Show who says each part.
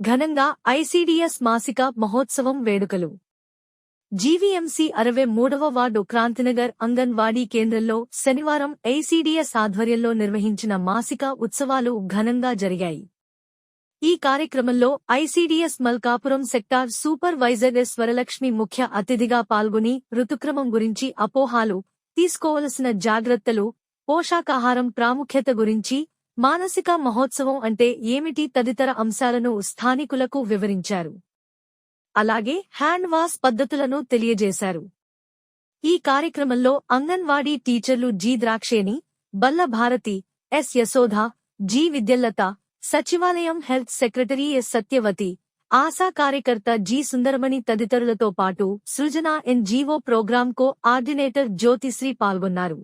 Speaker 1: ఘనంగా ఐసీడీఎస్ మాసిక మహోత్సవం వేడుకలు. జీవీఎంసీ అరవై మూడవ వార్డు క్రాంతినగర్ అంగన్వాడీ కేంద్రంలో శనివారం ఐసీడీఎస్ ఆధ్వర్యంలో నిర్వహించిన మాసిక ఉత్సవాలు ఘనంగా జరిగాయి. ఈ కార్యక్రమంలో ICDS Malkapuram sector supervisor S Varalakshmi ముఖ్య అతిథిగా పాల్గొని ఋతుక్రమం గురించి అపోహాలు తీసుకోవలసిన జాగ్రత్తలు పోషాకాహారం ప్రాముఖ్యత గురించి మానసిక మహోత్సవం అంటే ఏమిటి తదితర అంశాలను స్థానికులకు వివరించారు. అలాగే హ్యాండ్ వాష్ పద్ధతులను తెలియజేశారు. ఈ కార్యక్రమంలో అంగన్వాడీ టీచర్లు G Drakshayani Ballabharathi S Yashoda G Vidyalatha సచివాలయం health secretary S Satyavathi ASHA కార్యకర్త జి సుందరమణి తదితరులతో పాటు Srujana NGO programme coordinator Jyothisri పాల్గొన్నారు.